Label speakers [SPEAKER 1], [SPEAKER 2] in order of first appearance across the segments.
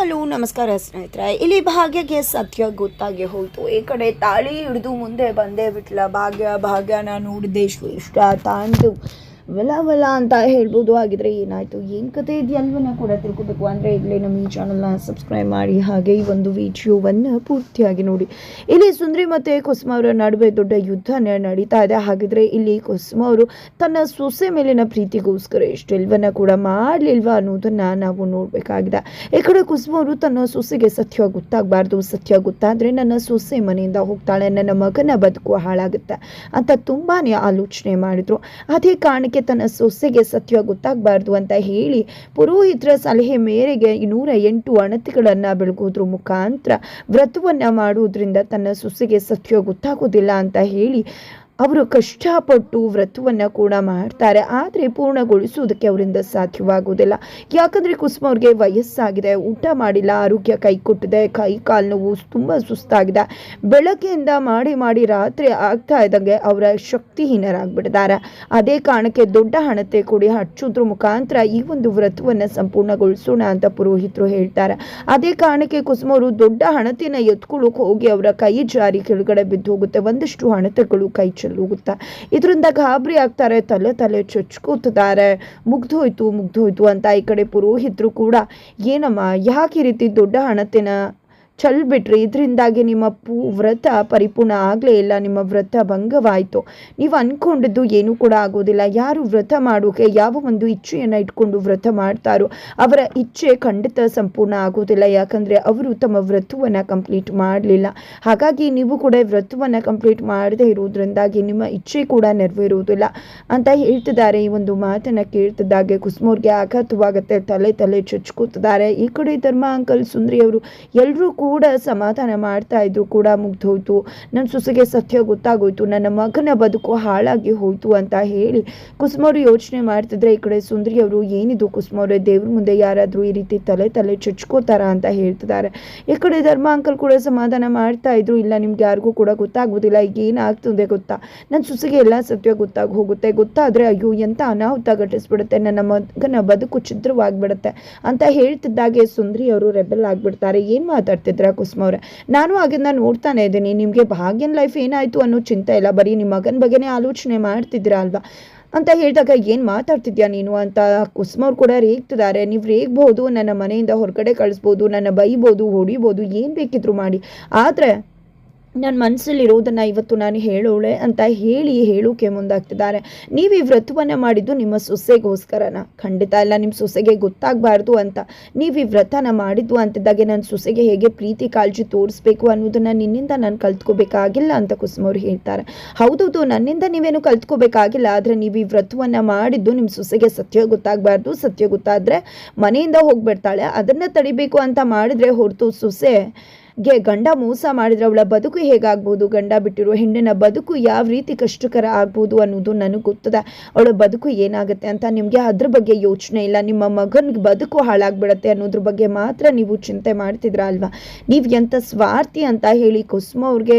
[SPEAKER 1] Hello, ನಮಸ್ಕಾರ ಸ್ನೇಹಿತರೆ. ಇಲ್ಲಿ ಭಾಗ್ಯಗೆ ಸತ್ಯ ಗೊತ್ತಾಗಿ ಹೋಯ್ತು. ಈ ಕಡೆ ತಾಳಿ ಹಿಡಿದು ಮುಂದೆ ಬಂದೇ ಬಿಟ್ಲ. ಭಾಗ್ಯ, ಭಾಗ್ಯನ ನೋಡಿದೆ ಇಷ್ಟ ತಾಂಡು. ವಲ ವಲ ಅಂತ ಹೇಳ್ಬೋದು. ಆಗಿದ್ರೆ ಏನಾಯಿತು? ಏನು ಕತೆ ಇದೆಯಲ್ವನ್ನ ಕೂಡ ತಿಳ್ಕೊಬೇಕು. ಅಂದರೆ ಇಲ್ಲಿ ನಮ್ಮ ಈ ಚಾನಲ್ನ ಸಬ್ಸ್ಕ್ರೈಬ್ ಮಾಡಿ, ಹಾಗೆ ಈ ಒಂದು ವಿಡಿಯೋವನ್ನು ಪೂರ್ತಿಯಾಗಿ ನೋಡಿ. ಇಲ್ಲಿ ಸುಂದ್ರಿ ಮತ್ತು ಕುಸುಮ ಅವರ ನಡುವೆ ದೊಡ್ಡ ಯುದ್ಧ ನಡೀತಾ ಇದೆ. ಹಾಗಿದ್ರೆ ಇಲ್ಲಿ ಕುಸುಮ ಅವರು ತನ್ನ ಸೊಸೆ ಮೇಲಿನ ಪ್ರೀತಿಗೋಸ್ಕರ ಎಷ್ಟೆಲ್ವನ್ನ ಕೂಡ ಮಾಡಲಿಲ್ವಾ ಅನ್ನೋದನ್ನ ನಾವು ನೋಡಬೇಕಾಗಿದೆ. ಈ ಕಡೆ ಕುಸುಮ ಅವರು ತನ್ನ ಸೊಸೆಗೆ ಸತ್ಯ ಗೊತ್ತಾಗಬಾರ್ದು. ಸತ್ಯ ಗೊತ್ತಾದರೆ ನನ್ನ ಸೊಸೆ ಮನೆಯಿಂದ ಹೋಗ್ತಾಳೆ. ನನ್ನ ಮಗನ ಬದುಕು ಹಾಳಾಗುತ್ತೆ ಅಂತ ತುಂಬಾ ಆಲೋಚನೆ ಮಾಡಿದ್ರು. ಅದೇ ಕಾರಣಕ್ಕೆ ತನ್ನ ಸೊಸೆಗೆ ಸತ್ಯ ಗೊತ್ತಾಗಬಾರ್ದು ಅಂತ ಹೇಳಿ ಪುರೋಹಿತರ ಸಲಹೆ ಮೇರೆಗೆ ನೂರ ಎಂಟು ಅಣತಿಗಳನ್ನ ಬೆಳಗೋದ್ರ. ಮುಖಾಂತರ ವ್ರತವನ್ನ ಮಾಡುವುದರಿಂದ ತನ್ನ ಸೊಸೆಗೆ ಸತ್ಯ ಗೊತ್ತಾಗೋದಿಲ್ಲ ಅಂತ ಹೇಳಿ ಅವರು ಕಷ್ಟಪಟ್ಟು ವ್ರತವನ್ನು ಕೂಡ ಮಾಡ್ತಾರೆ, ಆದರೆ ಪೂರ್ಣಗೊಳಿಸುವುದಕ್ಕೆ ಅವರಿಂದ ಸಾಧ್ಯವಾಗುವುದಿಲ್ಲ. ಯಾಕಂದರೆ ಕುಸುಮ ಅವ್ರಿಗೆ ವಯಸ್ಸಾಗಿದೆ, ಊಟ ಮಾಡಿಲ್ಲ, ಆರೋಗ್ಯ ಕೈ ಕೊಟ್ಟಿದೆ, ಕೈ ಕಾಲು ನೋವು ತುಂಬ ಸುಸ್ತಾಗಿದೆ. ಬೆಳಗ್ಗೆಯಿಂದ ಮಾಡಿ ಮಾಡಿ ರಾತ್ರಿ ಆಗ್ತಾ ಇದ್ದಂಗೆ ಅವರ ಶಕ್ತಿಹೀನರಾಗ್ಬಿಟ್ಟಿದ್ದಾರೆ. ಅದೇ ಕಾರಣಕ್ಕೆ ದೊಡ್ಡ ಹಣತೆ ಕೊಡಿ ಹಚ್ಚೋದ್ರ ಮುಖಾಂತರ ಈ ಒಂದು ವ್ರತವನ್ನು ಸಂಪೂರ್ಣಗೊಳಿಸೋಣ ಅಂತ ಪುರೋಹಿತರು ಹೇಳ್ತಾರೆ. ಅದೇ ಕಾರಣಕ್ಕೆ ಕುಸುಮ ಅವರು ದೊಡ್ಡ ಹಣತೆಯನ್ನು ಎತ್ಕೊಳ್ಳೋಕೆ ಹೋಗಿ ಅವರ ಕೈ ಜಾರಿ ಕೆಳಗಡೆ ಬಿದ್ದು ಹೋಗುತ್ತೆ ಒಂದಷ್ಟು ಹಣತೆಗಳು ಕೈ ಚೆಲ್ಲೋಗುತ್ತೆ ಇದರಿಂದ ಗಾಬರಿ ಆಗ್ತಾರೆ. ತಲೆ ತಲೆ ಚುಚ್ಕೂತಿದ್ದಾರೆ ಮುಗ್ದೋಯ್ತು ಮುಗ್ದೋಯ್ತು ಅಂತ ಈ ಕಡೆ ಪುರೋಹಿತರು ಕೂಡ, ಏನಮ್ಮ, ಯಾಕೆ ಈ ರೀತಿ ದೊಡ್ಡ ಹಣತೆನ ಚೆಲ್ಬಿಟ್ರಿ. ಇದರಿಂದಾಗಿ ನಿಮ್ಮ ಪೂ ವ್ರತ ಪರಿಪೂರ್ಣ ಆಗಲೇ ಇಲ್ಲ. ನಿಮ್ಮ ವ್ರತ ಭಂಗವಾಯಿತು. ನೀವು ಅಂದ್ಕೊಂಡಿದ್ದು ಏನೂ ಕೂಡ ಆಗೋದಿಲ್ಲ. ಯಾರು ವ್ರತ ಮಾಡೋಕೆ ಯಾವ ಒಂದು ಇಚ್ಛೆಯನ್ನು ಇಟ್ಕೊಂಡು ವ್ರತ ಮಾಡ್ತಾರೋ ಅವರ ಇಚ್ಛೆ ಖಂಡಿತ ಸಂಪೂರ್ಣ ಆಗೋದಿಲ್ಲ. ಯಾಕಂದರೆ ಅವರು ತಮ್ಮ ವ್ರತವನ್ನು ಕಂಪ್ಲೀಟ್ ಮಾಡಲಿಲ್ಲ. ಹಾಗಾಗಿ ನೀವು ಕೂಡ ವ್ರತವನ್ನು ಕಂಪ್ಲೀಟ್ ಮಾಡದೇ ಇರೋದ್ರಿಂದಾಗಿ ನಿಮ್ಮ ಇಚ್ಛೆ ಕೂಡ ನೆರವೇರುವುದಿಲ್ಲ ಅಂತ ಹೇಳ್ತಿದ್ದಾರೆ. ಈ ಒಂದು ಮಾತನ್ನು ಕೇಳ್ತಿದ್ದಾಗೆ ಕುಸುಮೋರ್ಗೆ ಆಘಾತವಾಗುತ್ತೆ. ತಲೆ ತಲೆ ಚುಚ್ಕೋತಿದ್ದಾರೆ ಈ ಕಡೆ ಧರ್ಮ ಅಂಕಲ್ ಸುಂದ್ರಿ ಅವರು ಎಲ್ಲರೂ ಕೂಡ ಸಮಾಧಾನ ಮಾಡ್ತಾ ಇದ್ರು ಕೂಡ ಮುಗ್ದೋಯ್ತು. ನನ್ನ ಸೊಸೆಗೆ ಸತ್ಯ ಗೊತ್ತಾಗೋಯ್ತು. ನನ್ನ ಮಗನ ಬದುಕು ಹಾಳಾಗಿ ಹೋಯ್ತು ಅಂತ ಹೇಳಿ ಕುಸುಮವ್ರು ಯೋಚನೆ ಮಾಡ್ತಿದ್ರೆ ಈ ಕಡೆ ಸುಂದರಿ ಅವರು, ಏನಿದು ಕುಸುಮವ್ರೆ? ದೇವ್ರ ಮುಂದೆ ಯಾರಾದರೂ ಈ ರೀತಿ ತಲೆ ತಲೆ ಚುಚ್ಕೋತಾರ ಅಂತ ಹೇಳ್ತಿದ್ದಾರೆ ಈ ಕಡೆ ಧರ್ಮ ಅಂಕಲ್ ಕೂಡ ಸಮಾಧಾನ ಮಾಡ್ತಾ ಇದ್ರು. ಇಲ್ಲ, ನಿಮ್ಗೆ ಯಾರಿಗೂ ಕೂಡ ಗೊತ್ತಾಗೋದಿಲ್ಲ. ಈಗ ಏನಾಗ್ತದೆ ಗೊತ್ತಾ? ನನ್ನ ಸೊಸೆಗೆ ಎಲ್ಲ ಸತ್ಯ ಗೊತ್ತಾಗಿ ಹೋಗುತ್ತೆ. ಗೊತ್ತಾದ್ರೆ ಅಯ್ಯೋ, ಎಂತ ಅನಾಹುತ ಘಟಿಸ್ಬಿಡುತ್ತೆ. ನನ್ನ ಮಗನ ಬದುಕು ಛಿದ್ರವಾಗ್ಬಿಡುತ್ತೆ ಅಂತ ಹೇಳ್ತಿದ್ದಾಗೆ ಸುಂದರಿ ಅವರು ರೆಬೆಲ್ ಆಗ್ಬಿಡ್ತಾರೆ. ಏನು ಮಾತಾಡ್ತಿದ್ರ ಕುಸುಮ ಅವ್ರೆ. ನಾನು ಅದನ್ನ ನೋಡ್ತಾನೆ ಇದ್ದೀನಿ, ನಿಮಗೆ ಭಾಗ್ಯನ ಲೈಫ್ ಏನಾಯ್ತು ಅನ್ನೋ ಚಿಂತೆ ಇಲ್ಲ, ಬರೀ ನಿಮ್ಮ ಮಗನ ಬಗ್ಗೆನೇ ಆಲೋಚನೆ ಮಾಡ್ತಿದ್ದೀರಾ ಅಲ್ವಾ? ಅಂತ ಹೇಳಿದಾಗ ಏನು ಮಾತಾಡ್ತಿದ್ಯಾ ನೀನು ಅಂತ ಕುಸುಮವ್ರು ಕೂಡ ರೇಗ್ತಿದ್ದಾರೆ. ನೀವು ರೇಗ್ಬೋದು, ನನ್ನ ಮನೆಯಿಂದ ಹೊರಗಡೆ ಕಳಿಸ್ಬೋದು, ನನ್ನ ಬೈಬೋದು, ಹೊಡಿಬೋದು, ಏನು ಬೇಕಿದ್ರು ಮಾಡಿ. ಆದರೆ ನನ್ನ ಮನಸ್ಸಲ್ಲಿರೋದನ್ನು ಇವತ್ತು ನಾನು ಹೇಳೋಳೆ ಅಂತ ಹೇಳಿ ಹೇಳೋಕೆ ಮುಂದಾಗ್ತಿದ್ದಾರೆ. ನೀವು ಈ ವ್ರತವನ್ನು ಮಾಡಿದ್ದು ನಿಮ್ಮ ಸೊಸೆಗೋಸ್ಕರನ? ಖಂಡಿತ ಇಲ್ಲ ನಿಮ್ಮ ಸೊಸೆಗೆ ಗೊತ್ತಾಗಬಾರ್ದು ಅಂತ. ನೀವು ಈ ವ್ರತನ ಮಾಡಿದ್ದು ಅಂತಿದ್ದಾಗೆ ನನ್ನ ಸೊಸೆಗೆ ಹೇಗೆ ಪ್ರೀತಿ ಕಾಳಜಿ ತೋರಿಸ್ಬೇಕು ಅನ್ನೋದನ್ನು ನಿನ್ನಿಂದ ನಾನು ಕಲ್ತ್ಕೋಬೇಕಾಗಿಲ್ಲ ಅಂತ ಕುಸುಮವ್ರು ಹೇಳ್ತಾರೆ. ಹೌದೌದು, ನನ್ನಿಂದ ನೀವೇನು ಕಲ್ತ್ಕೋಬೇಕಾಗಿಲ್ಲ, ಆದರೆ ನೀವು ಈ ವ್ರತವನ್ನು ಮಾಡಿದ್ದು ನಿಮ್ಮ ಸೊಸೆಗೆ ಸತ್ಯ ಗೊತ್ತಾಗಬಾರ್ದು. ಸತ್ಯ ಗೊತ್ತಾದರೆ ಮನೆಯಿಂದ ಹೋಗಿಬಿಡ್ತಾಳೆ. ಅದನ್ನು ತಡಿಬೇಕು ಅಂತ ಮಾಡಿದರೆ ಹೊರತು ಸೊಸೆ ಗೆ ಗಂಡ ಮೋಸ ಮಾಡಿದ್ರೆ ಅವಳ ಬದುಕು ಹೇಗಾಗ್ಬೋದು? ಗಂಡ ಬಿಟ್ಟಿರೋ ಹೆಣ್ಣಿನ ಬದುಕು ಯಾವ ರೀತಿ ಕಷ್ಟಕರ ಆಗ್ಬೋದು ಅನ್ನೋದು ನನಗೆ ಗೊತ್ತದೆ. ಅವಳ ಬದುಕು ಏನಾಗುತ್ತೆ ಅಂತ ನಿಮಗೆ ಅದ್ರ ಬಗ್ಗೆ ಯೋಚನೆ ಇಲ್ಲ. ನಿಮ್ಮ ಮಗನಿಗೆ ಬದುಕು ಹಾಳಾಗ್ಬಿಡತ್ತೆ ಅನ್ನೋದ್ರ ಬಗ್ಗೆ ಮಾತ್ರ ನೀವು ಚಿಂತೆ ಮಾಡ್ತಿದ್ರ ಅಲ್ವಾ? ನೀವು ಎಂಥ ಸ್ವಾರ್ಥಿ ಅಂತ ಹೇಳಿ ಕುಸುಮ ಅವ್ರಿಗೆ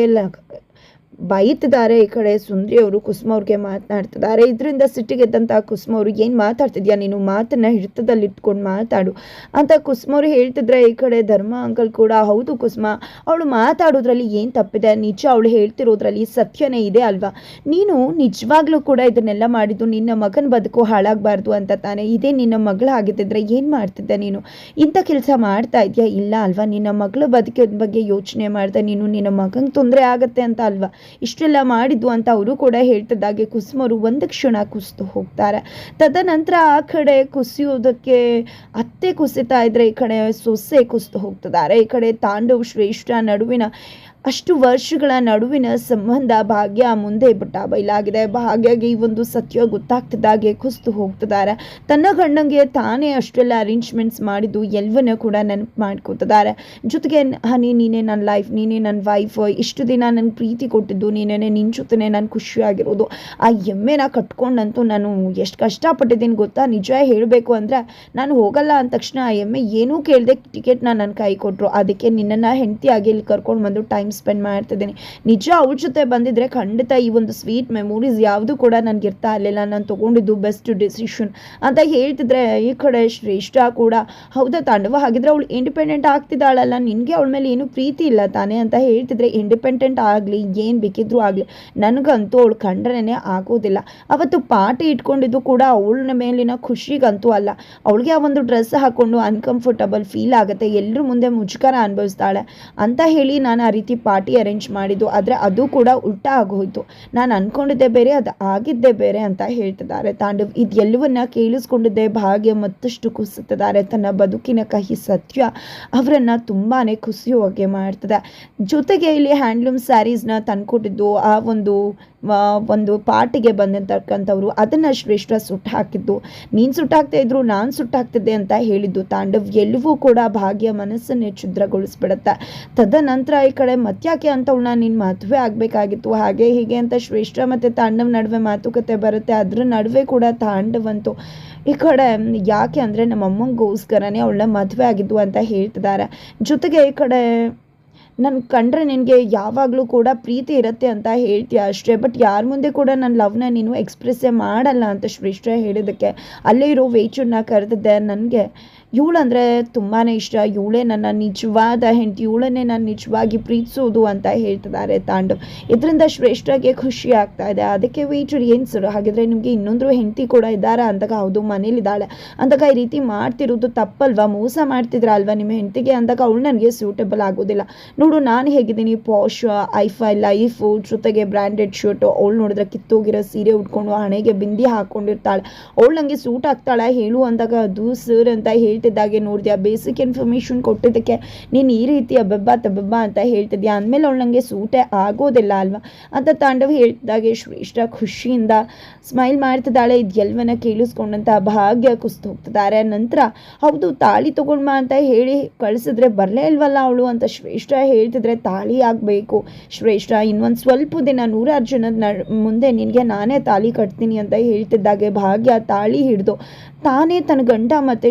[SPEAKER 1] ಬೈತಿದ್ದಾರೆ ಈ ಕಡೆ ಸುಂದ್ರಿ ಅವರು, ಕುಸುಮ ಅವ್ರಿಗೆ ಮಾತನಾಡ್ತಿದ್ದಾರೆ. ಇದರಿಂದ ಸಿಟ್ಟಿಗೆದ್ದಂಥ ಕುಸುಮ ಅವರು ಏನು ಮಾತಾಡ್ತಿದ್ಯಾ? ನೀನು ಮಾತನ್ನ ಹಿಡಿತದಲ್ಲಿ ಇಟ್ಕೊಂಡು ಮಾತಾಡು ಅಂತ ಕುಸುಮ ಅವರು ಹೇಳ್ತಿದ್ರೆ ಈ ಕಡೆ ಧರ್ಮ ಅಂಕಲ್ ಕೂಡ, ಹೌದು ಕುಸುಮ, ಅವಳು ಮಾತಾಡೋದ್ರಲ್ಲಿ ಏನು ತಪ್ಪಿದೆ? ನಿಜ ಅವಳು ಹೇಳ್ತಿರೋದ್ರಲ್ಲಿ ಸತ್ಯನೇ ಇದೆ ಅಲ್ವಾ? ನೀನು ನಿಜವಾಗ್ಲೂ ಕೂಡ ಇದನ್ನೆಲ್ಲ ಮಾಡಿದ್ದು ನಿನ್ನ ಮಗನ ಬದುಕು ಹಾಳಾಗಬಾರ್ದು ಅಂತ ತಾನೆ? ಇದೇ ನಿನ್ನ ಮಗಳಾಗಿದ್ದಿದ್ರೆ ಏನು ಮಾಡ್ತಿದ್ದೆ ನೀನು? ಇಂಥ ಕೆಲಸ ಮಾಡ್ತಾ ಇದೆಯಾ? ಇಲ್ಲ ಅಲ್ವಾ? ನಿನ್ನ ಮಗಳ ಬದುಕಿನ ಬಗ್ಗೆ ಯೋಚನೆ ಮಾಡಿದೆ ನೀನು ನಿನ್ನ ಮಗಂಗೆ ತೊಂದರೆ ಆಗುತ್ತೆ ಅಂತ ಅಲ್ವಾ? ಇಷ್ಟೆಲ್ಲ ಮಾಡಿದ್ದು ಅಂತ ಅವರು ಕೂಡ ಹೇಳ್ತಿದ್ದಾಗೆ ಕುಸುಮರು ಒಂದು ಕ್ಷಣ ಕುಸಿದು ಹೋಗ್ತಾರೆ. ತದನಂತರ ಆ ಕಡೆ ಕುಸಿಯೋದಕ್ಕೆ ಅತ್ತೆ ಕುಸಿತಾ ಇದ್ರೆ ಈ ಕಡೆ ಸೊಸೆ ಕುಸಿದು ಹೋಗ್ತಿದ್ದಾರೆ ಈ ಕಡೆ ತಾಂಡವ್ ಶ್ರೇಷ್ಠ ನಡುವಿನ ಅಷ್ಟು ವರ್ಷಗಳ ನಡುವಿನ ಸಂಬಂಧ ಭಾಗ್ಯ ಮುಂದೆ ಬಿಟ್ಟ ಬೈಲಾಗಿದೆ ಭಾಗ್ಯಗೆ ಈ ಒಂದು ಸತ್ಯ ಗೊತ್ತಾಗ್ತಿದ್ದಾಗೆ ಕುಸ್ತು ಹೋಗ್ತಿದ್ದಾರೆ. ತನ್ನ ಗಂಡಂಗೆ ತಾನೇ ಅಷ್ಟೆಲ್ಲ ಅರೇಂಜ್ಮೆಂಟ್ಸ್ ಮಾಡಿದ್ದು ಎಲ್ಲವನ್ನ ಕೂಡ ನೆನಪು ಮಾಡ್ಕೊತಿದ್ದಾರೆ. ಜೊತೆಗೆ, ಹನಿ, ನೀನೇ ನನ್ನ ಲೈಫ್ ನೀನೇ ನನ್ನ ವೈಫ್ ಇಷ್ಟು ದಿನ ನನ್ನ ಪ್ರೀತಿ ಕೊಟ್ಟಿದ್ದು ನೀನೇ ನಿನ್ನ ಜೊತೆನೆ ನಾನು ಖುಷಿಯಾಗಿರೋದು. ಆ ಎಮ್ಮೆನ ಕಟ್ಕೊಂಡಂತೂ ನಾನು ಎಷ್ಟು ಕಷ್ಟಪಟ್ಟಿದ್ದೀನಿ ಗೊತ್ತಾ? ನಿಜ ಹೇಳಬೇಕು ಅಂದರೆ, ನಾನು ಹೋಗಲ್ಲ ಅಂದ ತಕ್ಷಣ ಆ ಎಮ್ಮೆ ಏನೂ ಕೇಳದೆ ಟಿಕೆಟ್ನ ನನ್ನ ಕೈ ಕೊಟ್ಟರು ಅದಕ್ಕೆ ನಿನ್ನನ್ನು ಹೆಂಡತಿಯಾಗಿ ಇಲ್ಲಿ ಕರ್ಕೊಂಡು ಬಂದು ಟೈಮ್ ಸ್ಪೆಂಡ್ ಮಾಡ್ತಿದ್ದೀನಿ. ನಿಜ ಅವ್ಳ ಜೊತೆ ಬಂದಿದ್ರೆ ಖಂಡಿತ ಈ ಒಂದು ಸ್ವೀಟ್ ಮೆಮೊರೀಸ್ ಯಾವುದು ಕೂಡ ನನಗೆ ಇರ್ತಾ ಇರಲಿಲ್ಲ. ನಾನು ತೊಗೊಂಡಿದ್ದು ಬೆಸ್ಟ್ ಡಿಸಿಷನ್ ಅಂತ ಹೇಳ್ತಿದ್ರೆ ಈ ಕಡೆ ಶ್ರೇಷ್ಠ ಕೂಡ. ಹೌದಾ ತಾಂಡವ? ಹಾಗಿದ್ರೆ ಅವಳು ಇಂಡಿಪೆಂಡೆಂಟ್ ಆಗ್ತಿದ್ದಾಳಲ್ಲ. ನಿನಗೆ ಅವಳ ಮೇಲೆ ಏನು ಪ್ರೀತಿ ಇಲ್ಲ ತಾನೇ ಅಂತ ಹೇಳ್ತಿದ್ರೆ ಇಂಡಿಪೆಂಡೆಂಟ್ ಆಗಲಿ, ಏನು ಬೇಕಿದ್ರೂ ಆಗಲಿ. ನನಗಂತೂ ಅವಳು ಕಂಡ್ರೇ ಆಗೋದಿಲ್ಲ. ಅವತ್ತು ಪಾರ್ಟಿ ಇಟ್ಕೊಂಡಿದ್ದು ಕೂಡ ಅವಳ ಮೇಲಿನ ಖುಷಿಗಂತೂ ಅಲ್ಲ. ಅವಳಿಗೆ ಆ ಒಂದು ಡ್ರೆಸ್ ಹಾಕೊಂಡು ಅನ್ಕಂಫರ್ಟಬಲ್ ಫೀಲ್ ಆಗುತ್ತೆ. ಎಲ್ಲರ ಮುಂದೆ ಮುಜುಗರ ಅನುಭವಿಸ್ತಾಳೆ ಅಂತ ಹೇಳಿ ನಾನು ಆ ರೀತಿ ಪಾರ್ಟಿ ಅರೇಂಜ್ ಮಾಡಿದ್ದು, ಆದರೆ ಅದು ಕೂಡ ಉಲ್ಟಾ ಆಗೋಯಿತು. ನಾನು ಅಂದ್ಕೊಂಡಿದ್ದೆ ಬೇರೆ ಅದು ಆಗಿದ್ದೆ ಬೇರೆ ಅಂತ ಹೇಳ್ತಿದ್ದಾರೆ. ತಾಂಡವ್ ಇದೆಲ್ಲವನ್ನ ಕೇಳಿಸ್ಕೊಂಡಿದ್ದೆ, ಭಾಗ್ಯ ಮತ್ತಷ್ಟು ಕುಸುತ್ತಿದ್ದಾರೆ ತನ್ನ ಬದುಕಿನ ಕಹಿ ಸತ್ಯ ಅವರನ್ನು ತುಂಬಾ ಖುಷಿಯೋಗೆ ಮಾಡ್ತದೆ. ಜೊತೆಗೆ ಇಲ್ಲಿ ಹ್ಯಾಂಡ್ಲೂಮ್ ಸ್ಯಾರೀಸ್ನ ತಂದುಕೊಟ್ಟಿದ್ದು, ಆ ಒಂದು ಒಂದು ಪಾರ್ಟಿಗೆ ಬಂದಿರ್ತಕ್ಕಂಥವ್ರು ಅದನ್ನು ಶ್ರೇಷ್ಠ ಸುಟ್ಟು ಹಾಕಿದ್ದು. ನೀನು ಸುಟ್ಟಾಕ್ತಾ ಇದ್ರು, ನಾನು ಸುಟ್ಟಾಗ್ತಿದ್ದೆ ಅಂತ ಹೇಳಿದ್ದು. ತಾಂಡವ್ ಎಲ್ಲವೂ ಕೂಡ ಭಾಗ್ಯ ಮನಸ್ಸನ್ನೇ ಛುದ್ರಗೊಳಿಸ್ಬಿಡತ್ತೆ ತದನಂತರ ಈ ಕಡೆ ಮತ್ಯಾಕೆ ಅಂತವ್ಳನ್ನ ನೀನು ಮದುವೆ ಆಗಬೇಕಾಗಿತ್ತು? ಹಾಗೆ ಹೀಗೆ ಅಂತ ಶ್ರೇಷ್ಠ ಮತ್ತು ತಾಂಡವ್ ನಡುವೆ ಮಾತುಕತೆ ಬರುತ್ತೆ. ಅದ್ರ ನಡುವೆ ಕೂಡ ತಾಂಡವಂತು ಈ ಕಡೆ ಯಾಕೆ ಅಂದರೆ ನಮ್ಮ ಅಮ್ಮಂಗೋಸ್ಕರನೇ ಅವಳನ್ನ ಮದುವೆ ಆಗಿದ್ದು ಅಂತ ಹೇಳ್ತಿದ್ದಾರೆ. ಜೊತೆಗೆ ಈ ಕಡೆ ನನ್ನ ಕಂಡ್ರೆ ನಿನಗೆ ಯಾವಾಗಲೂ ಕೂಡ ಪ್ರೀತಿ ಇರುತ್ತೆ ಅಂತ ಹೇಳ್ತೀಯ ಅಷ್ಟೇ ಬಟ್ ಯಾರ ಮುಂದೆ ಕೂಡ ನನ್ನ ಲವ್ನ ನೀನು ಎಕ್ಸ್ಪ್ರೆಸ್ಸೇ ಮಾಡಲ್ಲ ಅಂತ ಶ್ರೇಷ್ಠ ಹೇಳಿದ್ದಕ್ಕೆ. ಅಲ್ಲೇ ಇರೋ ವೇಚುನ್ನ ಕರೆದಿದ್ದೆ ನನಗೆ. ಇವಳಂದರೆ ತುಂಬಾ ಇಷ್ಟ. ಇವಳೇ ನನ್ನ ನಿಜವಾದ ಹೆಂಡತಿ. ಇವಳನ್ನೇ ನಾನು ನಿಜವಾಗಿ ಪ್ರೀತಿಸೋದು ಅಂತ ಹೇಳ್ತಿದ್ದಾರೆ ತಾಂಡು. ಇದರಿಂದ ಶ್ರೇಷ್ಠಗೆ ಖುಷಿ ಆಗ್ತಾ ಇದೆ. ಅದಕ್ಕೆ ವೀಚರ್ ಏನು ಸರ್ ಹಾಗಿದ್ರೆ ನಿಮಗೆ ಇನ್ನೊಂದು ಹೆಂಡತಿ ಕೂಡ ಇದ್ದಾರಾ? ಅಂದಾಗ ಹೌದು ಮನೇಲಿದ್ದಾಳೆ ಅಂದಾಗ ಈ ರೀತಿ ಮಾಡ್ತಿರೋದು ತಪ್ಪಲ್ವಾ? ಮೋಸ ಮಾಡ್ತಿದ್ರ ಅಲ್ವಾ ನಿಮ್ಮ ಹೆಂಡತಿಗೆ? ಅಂದಾಗ ಅವಳು ನನಗೆ ಸೂಟಬಲ್ ಆಗೋದಿಲ್ಲ. ನೋಡು, ನಾನು ಹೇಗಿದ್ದೀನಿ? ಪಾಶ್ ಐಫೈ ಲೈಫು ಜೊತೆಗೆ ಬ್ರ್ಯಾಂಡೆಡ್ ಶರ್ಟು ಅವಳು ನೋಡಿದ್ರೆ ಕಿತ್ತೋಗಿರೋ ಸೀರೆ ಉಟ್ಕೊಂಡು ಹಣೆಗೆ ಬಿಂದಿ ಹಾಕೊಂಡಿರ್ತಾಳೆ. ಅವಳು ನನಗೆ ಸೂಟ್ ಆಗ್ತಾಳೆ, ಹೇಳು ಅಂದಾಗ ಅದು ಸರ್ ಅಂತ ಹೇಳ್ತಿದ್ದಾಗೆ ನೋಡಿದ್ಯಾ? ಬೇಸಿಕ್ ಇನ್ಫಾರ್ಮೇಷನ್ ಕೊಟ್ಟಿದ್ದಕ್ಕೆ ನೀನು ಈ ರೀತಿ ಅಬ್ಬಬ್ಬ ತಬ್ಬಬ್ಬ ಅಂತ ಹೇಳ್ತಿದ್ಯಾ? ಅಂದಮೇಲೆ ಅವಳು ನನಗೆ ಸೂಟೇ ಆಗೋದಿಲ್ಲ ಅಲ್ವಾ? ಅಂತ ತಾಂಡವ್ ಹೇಳ್ತಿದ್ದಾಗೆ ಶ್ರೇಷ್ಠ ಖುಷಿಯಿಂದ. ಸ್ಮೈಲ್ ಮಾಡ್ತಿದ್ದಾಳೆ, ಇದು ಎಲ್ಲವನ್ನ ಕೇಳಿಸ್ಕೊಂಡಂತ ಭಾಗ್ಯ ಕುಸ್ತು ಹೋಗ್ತಿದ್ದಾರೆ. ನಂತರ, ಹೌದು, ತಾಳಿ ತಗೊಂಡ್ಮ ಅಂತ ಹೇಳಿ ಕಳಿಸಿದ್ರೆ ಬರಲೇ ಇಲ್ವಲ್ಲ ಅವಳು? ಅಂತ ಶ್ರೇಷ್ಠ ಹೇಳ್ತಿದ್ರೆ, ತಾಳಿ ಆಗಬೇಕು. ಶ್ರೇಷ್ಠ, ಇನ್ನೊಂದು ಸ್ವಲ್ಪ ದಿನ ನೂರಾರು ಜನದ ಮುಂದೆ ನಿನಗೆ ನಾನೇ ತಾಳಿ ಕಟ್ತೀನಿ ಅಂತ ಹೇಳ್ತಿದ್ದಾಗೆ ಭಾಗ್ಯ ತಾಳಿ ಹಿಡಿದು. ತಾನೇ ತನ್ನ ಗಂಡ ಮತ್ತು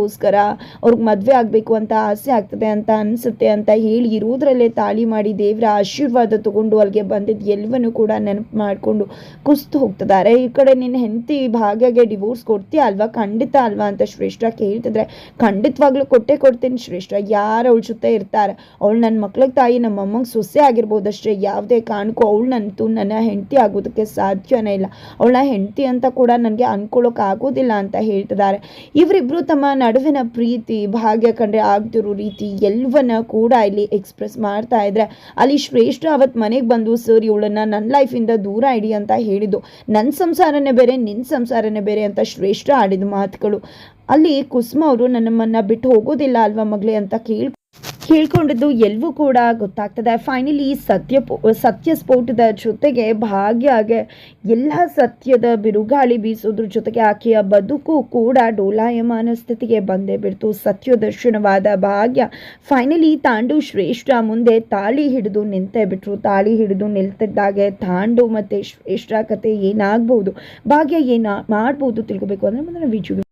[SPEAKER 1] ಶ್ರೇಷ್ಠಗೋಸ್ಕರ ಅವ್ರಿಗೆ ಮದುವೆ ಆಗಬೇಕು ಅಂತ ಆಸೆ ಆಗ್ತದೆ ಅಂತ ಅನಿಸುತ್ತೆ ಅಂತ ಹೇಳಿ ಇರೋದ್ರಲ್ಲೇ ತಾಳಿ ಮಾಡಿ ದೇವರ ಆಶೀರ್ವಾದ ತಗೊಂಡು ಅಲ್ಲಿಗೆ ಬಂದಿದ್ದು ಎಲ್ಲವನ್ನೂ ಕೂಡ ನೆನಪು ಮಾಡಿಕೊಂಡು ಕುಸ್ತು ಹೋಗ್ತಿದ್ದಾರೆ. ಈ ಕಡೆ ನಿನ್ನ ಹೆಂಡತಿ ಭಾಗ್ಯಗೆ ಡಿವೋರ್ಸ್ ಕೊಡ್ತೀಯ ಅಲ್ವಾ? ಖಂಡಿತ ಅಲ್ವಾ ಅಂತ ಶ್ರೇಷ್ಠ ಕೇಳ್ತಿದ್ರೆ, ಖಂಡಿತವಾಗ್ಲೂ ಕೊಟ್ಟೆ ಕೊಡ್ತೀನಿ ಶ್ರೇಷ್ಠ. ಯಾರು ಅವಳ ಜೊತೆ ಇರ್ತಾರೆ? ಅವಳು ನನ್ನ ಮಕ್ಳಿಗೆ ತಾಯಿ ನಮ್ಮ ಅಮ್ಮಂಗೆ ಸೊಸೆ ಆಗಿರ್ಬೋದಷ್ಟೇ. ಯಾವುದೇ ಕಾರಣಕ್ಕೂ ಅವಳು ನಂತು ನನ್ನ ಹೆಂಡತಿ ಆಗೋದಕ್ಕೆ ಸಾಧ್ಯನೇ ಇಲ್ಲ. ಅವಳ ಹೆಂಡತಿ ಅಂತ ಕೂಡ ನನಗೆ ಅನ್ಕೊಳ್ಳೋಕೆ ಆಗೋದಿಲ್ಲ ಅಂತ ಹೇಳ್ತಿದ್ದಾರೆ. ಇವರಿಬ್ರು ತಮ್ಮ ನಡುವಿನ ಪ್ರೀತಿ, ಭಾಗ್ಯ ಕಂಡ್ರೆ ಆಗ್ತಿರೋ ರೀತಿ ಎಲ್ಲವನ್ನ ಕೂಡ ಇಲ್ಲಿ ಎಕ್ಸ್ಪ್ರೆಸ್ ಮಾಡ್ತಾ ಇದ್ರೆ. ಅಲ್ಲಿ ಶ್ರೇಷ್ಠ ಅವತ್ತು ಮನೆಗೆ ಬಂದು, ಸರ್ ಇವಳನ್ನ ನನ್ನ ಲೈಫಿಂದ ದೂರ ಇಡಿ ಅಂತ ಹೇಳಿದ್ದು. ನನ್ನ ಸಂಸಾರನೇ ಬೇರೆ ನಿನ್ನ ಸಂಸಾರನೇ ಬೇರೆ ಅಂತ ಶ್ರೇಷ್ಠ ಆಡಿದ ಮಾತುಗಳು. ಅಲ್ಲಿ ಕುಸುಮ ಅವರು, ನನ್ನಮ್ಮನ್ನ ಬಿಟ್ಟು ಹೋಗೋದಿಲ್ಲ ಅಲ್ವಾ ಮಗಳೇ ಅಂತ ಕೇಳಿ ಕೇಳ್ಕೊಂಡಿದ್ದು ಎಲ್ಲವೂ ಕೂಡ ಗೊತ್ತಾಗ್ತದೆ. ಫೈನಲಿ ಸತ್ಯ ಸತ್ಯ ಸ್ಫೋಟದ ಜೊತೆಗೆ ಭಾಗ್ಯಗೆ ಎಲ್ಲ ಸತ್ಯದ ಬಿರುಗಾಳಿ ಬೀಸೋದ್ರ ಜೊತೆಗೆ ಆಕೆಯ ಬದುಕು ಕೂಡ ಡೋಲಾಯಮಾನ ಸ್ಥಿತಿಗೆ ಬಂದೇ ಬಿಡ್ತು. ಸತ್ಯದರ್ಶನವಾದ ಭಾಗ್ಯ ಫೈನಲಿ ತಾಂಡು ಶ್ರೇಷ್ಠ ಮುಂದೆ ತಾಳಿ ಹಿಡಿದು ನಿಂತೇ ಬಿಟ್ರು. ತಾಳಿ ಹಿಡಿದು ನಿಲ್ತಿದ್ದಾಗೆ ತಾಂಡು ಮತ್ತು ಶ್ರೇಷ್ಠ ಕತೆ ಏನಾಗ್ಬೋದು ಭಾಗ್ಯ ಏನ ಮಾಡ್ಬೋದು ತಿಳ್ಕೊಬೇಕು ಅಂದರೆ ಮುಂದಿನ ವಿಡಿಯೋ